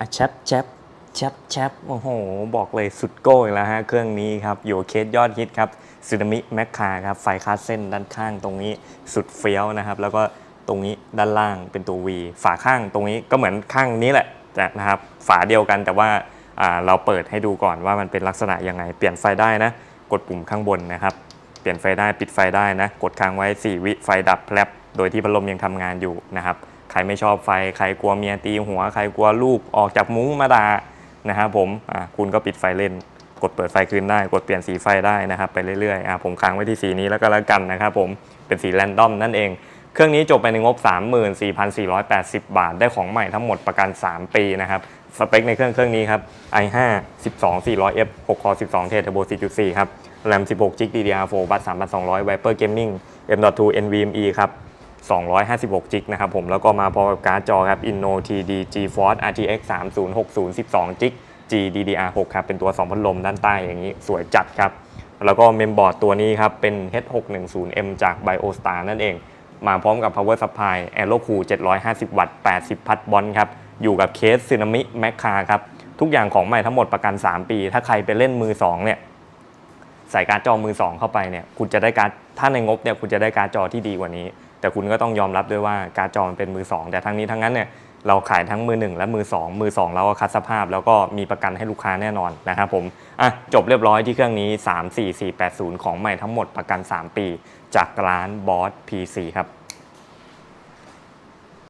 อะแชปแชปแชปแชปโอ้โห บอกเลยสุดโก้อีกแล้วฮะ เครื่องนี้ครับ อยู่เคสยอดฮิตครับซูนามิแมคคาครับ ไฟคาดเส้นด้านข้างตรงนี้สุดเฟี้ยวนะครับ แล้วก็ตรงนี้ด้านล่างเป็นตัว V ฝาข้างตรงนี้ก็เหมือนข้างนี้แหละนะครับ ฝาเดียวกันแต่ว่าเราเปิดให้ดูก่อนว่ามันเป็นลักษณะยังไง เปลี่ยนไฟได้นะ กดปุ่มข้างบนนะครับ เปลี่ยนไฟได้ปิดไฟได้นะ กดค้างไว้ 4 วิไฟดับแพลบโดยที่พัดลมยังทำงานอยู่นะครับ ใครไม่ชอบไฟ ใครกลัวเมียตีหัว ใครกลัวลูกออกจากมุ้งมาดานะครับผมคุณก็ปิดไฟเล่น กดเปิดไฟคืนได้ กดเปลี่ยนสีไฟได้นะครับไปเรื่อยๆอผมค้างไว้ที่สีนี้แล้วก็แล้วกันนะครับผมเป็นสีแรนดอมนั่นเองเครื่องนี้จบไปในงบ 34,480 บาท ได้ของใหม่ทั้งหมดประกัน 3 ปีนะครับสเปคในเครื่องเครื่องนี้ครับ i5 12 400F 6 core 12 เทอร์โบ 4.4 ครับ RAM 16 GB DDR4 บัส3,200 Viper Gaming M.2 NVMe ครับ 256จิกนะครับผมแล้วก็มาพร้อมกับการ์ดจอครับ Inno TD GeForce RTX 3060 12จิก GDDR6 ครับเป็นตัว 2 พัดลมด้านใต้อย่างนี้สวยจัดครับ แล้วก็เมมบอร์ดตัวนี้ครับ เป็น H610M จาก BioStar นั่นเอง มาพร้อมกับ Power Supply AeroCool 750 วัตต์ 80 พัดบอลครับ อยู่กับเคสซึนามิแมคคาครับ ทุกอย่างของใหม่ทั้งหมดประกัน 3 ปี ถ้าใครไปเล่นมือ 2 เนี่ยใส่การ์ดจอมือ 2 เข้าไปเนี่ยคุณจะได้การ์ดถ้าในงบเนี่ยคุณจะได้การ์ดจอที่ดีกว่านี้ แต่คุณก็ต้องยอมรับด้วยว่าการ์ดจอมันเป็นมือ 2 แต่ทั้งนี้ทั้งนั้นเนี่ยเราขายทั้งมือ 1 และมือ 2 มือ 2 เราก็คัดสภาพ แล้วก็มีประกันให้ลูกค้าแน่นอนนะครับผมอะจบเรียบร้อยที่เครื่องนี้ 34480 ของใหม่ทั้งหมดประกัน 3 ปี จากร้านบอส PC ครับ